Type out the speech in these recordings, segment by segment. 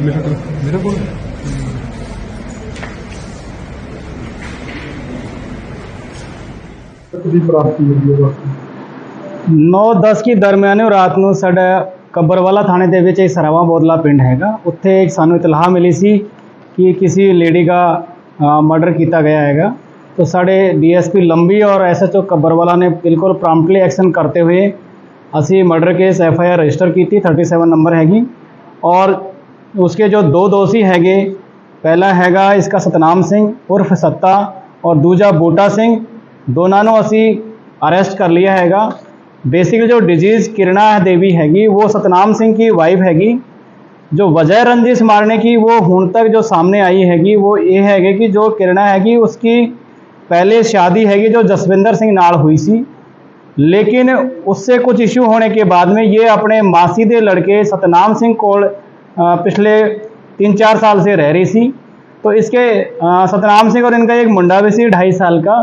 मेरे को मेरे को ਦੀ ਪ੍ਰਾਪਤੀ ਹੋਈ ਹੈ ਬਸ 9-10 ਕੀ ਦਰਮਿਆਨੇ ਰਾਤ ਨੂੰ ਸਾਡਾ ਕੱਬਰਵਾਲਾ ਥਾਣੇ ਦੇ ਵਿੱਚ ਇੱਕ ਸਰਾਵਾ ਬੋਦਲਾ ਪਿੰਡ ਹੈਗਾ ਉੱਥੇ ਇੱਕ ਸਾਨੂੰ ਇਤਲਾਹ ਮਿਲੀ ਸੀ ਕਿ ਕਿਸੇ ਲੇਡੀ ਦਾ ਮਰਡਰ ਕੀਤਾ ਗਿਆ ਹੈਗਾ तो साढ़े डीएसपी लंबी और एसएचओ कब्बरवाला ने बिल्कुल प्रॉम्प्टली एक्शन करते हुए ਅਸੀਂ murder case F I R register ਕੀਤੀ 37 ਨੰਬਰ ਹੈਗੀ ਔਰ उसके जो दो दोषी हैगे, पहला हैगा इसका सतनाम सिंह उर्फ़ सत्ता और दूजा बूटा सिंह। दोनों असी अरेस्ट कर लिया हैगा। बेसिकली जो डिज़ीज़ किरणा देवी हैगी, वो सतनाम सिंह की वाइफ हैगी। जो वजह रंजिश मारने की वो हूँ तक जो सामने आई हैगी, वो ये हैगी कि जो किरणा हैगी, उसकी पहले शादी हैगी जो जसविंदर सिंह नाल हुई सी। लेकिन उससे कुछ इशू होने के बाद में ये अपने मासी दे लड़के सतनाम सिंह को पिछले तीन चार साल से रह रही थी। तो इसके सतनाम सिंह और इनका एक मुंडा भी सी ढाई साल का।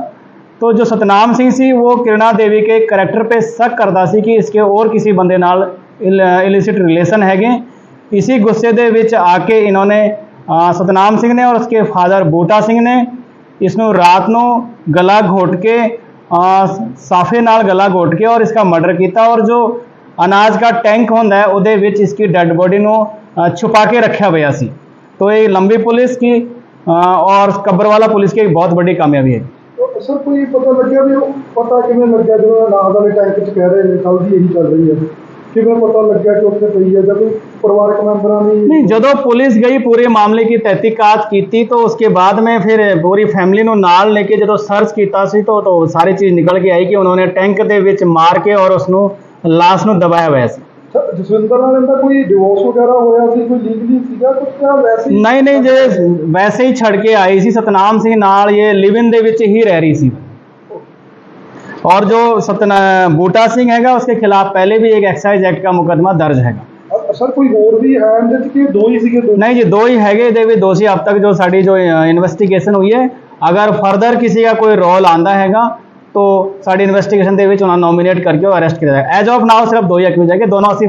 तो जो सतनाम सिंह सी वो किरणा देवी के करैक्टर पे शक करता सी कि इसके और किसी बंदे नाल इलिसिट रिलेशन हैगे। इसी गुस्से के ਵਿੱਚ आके इन्होंने सतनाम सिंह ने और उसके फादर बूटा सिंह ने ਨੇ रात को गला घोट के आ, साफे नाल गला घोट के और इसका मर्डर किया और जो अनाज का टैंक होंगे वो इसकी डेड बॉडी ਅ, ਛੁਪਾ ਕੇ ਰੱਖਿਆ ਹੋਇਆ ਸੀ तो ये लंबी पुलिस की अ, और कब्बरवाला पुलिस की एक बहुत बड़ी कामयाबी है ਤਾਂ ਸਰ ਕੋਈ ਪਤਾ ਲੱਗਿਆ ਵੀ ਉਹ ਪਤਾ ਕਿਵੇਂ ਲੱਗਿਆ ਜਦੋਂ ਨਾਮ ਵਾਲੇ ਟੈਂਕ 'ਚ ਕਹਿ ਰਹੇ ਨੇ ਕੱਲ ਦੀ ਇਹੀ ਚੱਲ ਰਹੀ ਹੈ ਕਿਵੇਂ ਪਤਾ ਲੱਗਿਆ ਕਿ ਉੱਥੇ ਪਈ ਹੈ ਜਾਂ ਕੋਈ ਪਰਿਵਾਰਕ ਮੈਂਬਰਾਂ ਨੇ नहीं ਜਦੋਂ ਪੁਲਿਸ ਗਈ ਪੂਰੇ ਮਾਮਲੇ ਦੀ ਤਹਿਕੀਕਾਤ ਕੀਤੀ ਤਾਂ ਉਸਕੇ ਬਾਅਦ में फिर पूरी ਫੈਮਿਲੀ ਨੂੰ ਨਾਲ ਲੈ ਕੇ ਜਦੋਂ ਸਰਚ ਕੀਤਾ ਸੀ ਤਾਂ ਤਾਂ ਸਾਰੀ ਚੀਜ਼ ਨਿਕਲ ਕੇ ਆਈ ਕਿ ਉਹਨਾਂ ਨੇ ਟੈਂਕ ਦੇ ਵਿੱਚ ਮਾਰ ਕੇ ਔਰ ਉਸ ਨੂੰ ਲਾਸ਼ ਨੂੰ ਦਬਾਇਆ ਹੋਇਆ ਸੀ ਅੱਛਾ, ਜਸਵਿੰਦਰ ਨਾਲ ਇਹਦਾ ਕੋਈ ਡਿਵੋਰਸ ਵਗੈਰਾ ਹੋਇਆ ਸੀ ਕੋਈ ਲੀਗਲੀ ਸੀਗਾ ਕੁਝ ਜਾਂ ਵੈਸੇ ਹੀ ਨਹੀਂ ਨਹੀਂ ਜੇ ਵੈਸੇ ਹੀ ਛੱਡ ਕੇ ਆਈ ਸੀ ਸਤਨਾਮ ਸਿੰਘ ਨਾਲ ਇਹ ਲਿਵ ਇਨ ਦੇ ਵਿੱਚ ਹੀ ਰਹਿ ਰਹੀ ਸੀ और जो सतना बूटा सिंह हैगा उसके खिलाफ पहले भी एक एक्साइज एक्ट का मुकदमा दर्ज हैगा ਅ- ਸਰ ਕੋਈ ਹੋਰ ਵੀ ਹੈ ਇਹਦੇ 'ਚ ਕਿ ਦੋ ਹੀ ਸੀਗੇ ਦੋ नहीं जी दो ही हैगे ਇਹਦੇ ਵੀ ਦੋਸ਼ੀ अब तक जो ਸਾਡੀ ਜੋ ਇਨਵੈਸਟੀਗੇਸ਼ਨ ਹੋਈ ਹੈ ਅਗਰ ਫਰਦਰ ਕਿਸੇ ਦਾ ਕੋਈ ਰੋਲ ਆਂਦਾ ਹੈਗਾ तो ਸਾਡੀ ਇਨਵੈਸਟੀਗੇਸ਼ਨ ਦੇ ਵਿੱਚ ਉਹਨਾਂ ਨੋਮੀਨੇਟ ਕਰਕੇ ਉਹ ਅਰੈਸਟ ਕੀਤਾ ਜਾਏਗਾ ਐਜ਼ ਆਫ ਨਾਓ ਸਿਰਫ ਦੋ ਹੀ ਅਕਿਊਜ਼ ਹੈਗੇ ਦੋਨੋਂ ਅਸੀਂ